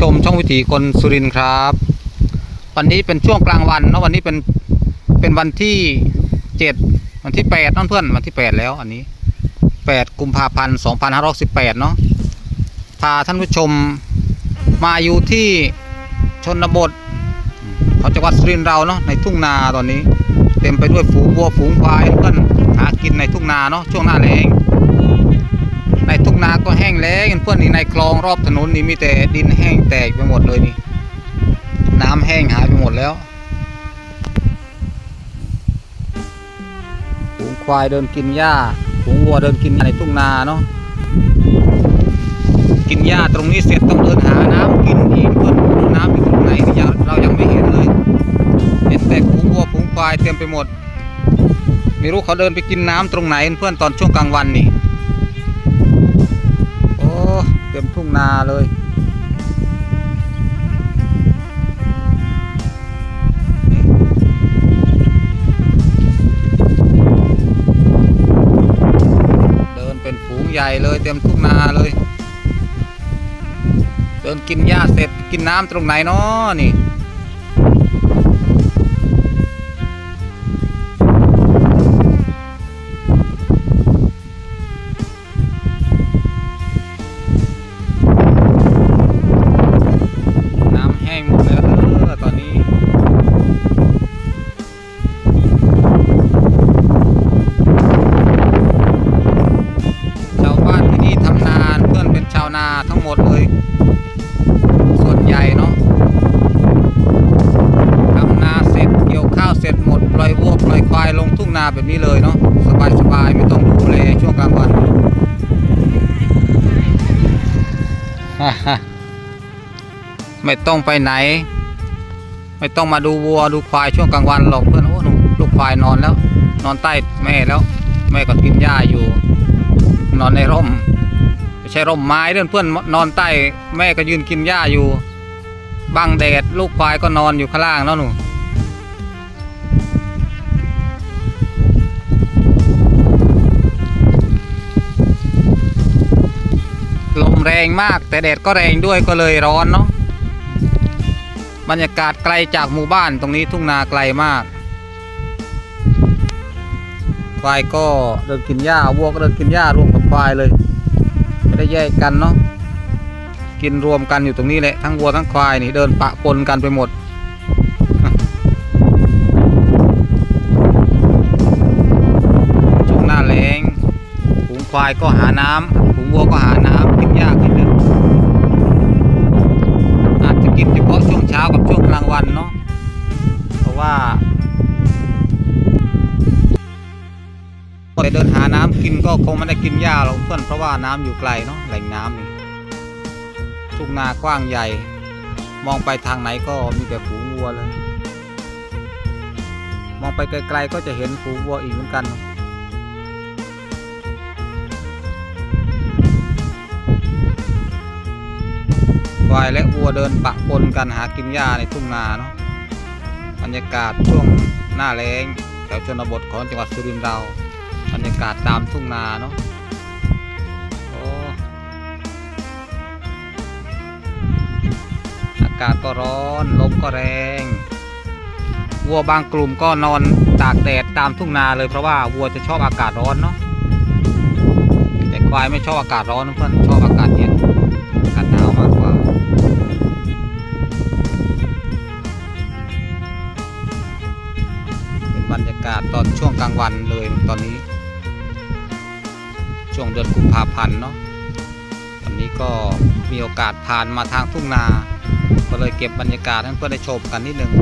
ชมช่องวิถีคนสุรินทร์ครับ วันนี้เป็นช่วงกลางวันเนาะวันนี้เป็นเป็นวันที่เจ็ดวันที่แปดนั่นเพื่อนวันที่แปดแล้วอันนี้แปดกุมภาพันธ์สองพันห้าร้อยสิบแปดเนาะพาท่านผู้ชมมาอยู่ที่ชนบทของจังหวัดสุรินทร์เราเนาะในทุ่งนาตอนนี้ เต็มไปด้วยฝูงวัวฝูงควายเพื่อนหากินในทุ่งนาเนาะช่วงหน้าแล้ง ในทุ่งนาก็แห้งแล้งเพื่อนนี่ในคลองรอบถนนนี่มีแต่ดินแห้งแตกไปหมดเลยนี่ น้ำแห้งหายไปหมดแล้วฝูงควายเดินกินหญ้าฝูงวัวเดินกินในทุ่งนาเนาะกินหญ้าตรงนี้เสร็จต้องเดินหาน้ำกินอีกเพื่อนน้ำอยู่ตรงไหนเรายังไม่เห็นเลยเห็นแต่ฝูงวัวฝูงควายเต็มไปหมด ไม่รู้เขาเดินไปกินน้ำตรงไหนเพื่อนตอนช่วงกลางวันนี่ งนาเลยเดินเป็นฝูงใหญ่เลยเต็มทุ่งนาเลย เดินกินหญ้าเสร็จกินน้ำตรงไหนเนาะนี่ นาแบบนี้เลยเนาะสบายสบายๆไม่ต้องดูแลช่วงกลางวันไม่ต้องไปไหน ไม่ต้องมาดูวัวดูควายช่วงกลางวันหรอกเพื่อนโอ้หนูลูกควายนอนแล้ว นอนใต้แม่แล้ว แม่ก็กินหญ้าอยู่ นอนในร่มไม่ใช่ร่มไม้เพื่อนเพื่อนนอนใต้แม่ก็ยืนกินหญ้าอยู่บังแดดลูกควายก็นอนอยู่ข้างล่างแล้วหนู แรงมาก แต่แดดก็แรงด้วยก็เลยร้อนเนาะบรรยากาศไกลจากหมู่บ้านตรงนี้ทุ่งนาไกลมากควายก็เดินกินหญ้าวัวก็เดินกินหญ้ารวมกับควายเลย ไม่ได้แยกกันเนาะกินรวมกันอยู่ตรงนี้แหละทั้งวัวทั้งควายนี่เดินปะปนกันไปหมด ช่วงหน้าแล้งฝูงควายก็หาน้ำฝูงวัวก็หา ก็คงไม่ได้กินหญ้าหรอกเพื่อนเพราะว่าน้ำอยู่ไกลเนาะแหล่งน้ำนี่ทุ่งนากว้างใหญ่ มองไปทางไหนก็มีแต่ฝูงวัวเลย มองไปไกลๆก็จะเห็นฝูงวัวอีกเหมือนกันควายและวัวเดินปะปนกันหากินหญ้าในทุ่งนาเนาะบรรยากาศช่วงหน้าแล้งแถวชนบทของจังหวัดสุรินทร์เรา รรยากาศตามทุ่งนาเนาะโอ้อากาศก็ร้อนลมก็แรงวัวบางกลุ่มก็นอนตากแดดตามทุ่งนาเลยเพราะว่าวัวจะชอบอากาศร้อนเนาะแต่ควายไม่ชอบอากาศร้อนเพื่อนชอบอากาศเย็นอากาศหนาวมากกว่าเป็นบรรยากาศตอนช่วงกลางวันเลยตอนนี้ ช่วงเดือนกุมภาพันธ์เนาะวันนี้ก็มีโอกาสผ่านมาทางทุ่งนา ก็เลยเก็บบรรยากาศให้เพื่อนได้ชมกันนิดนึง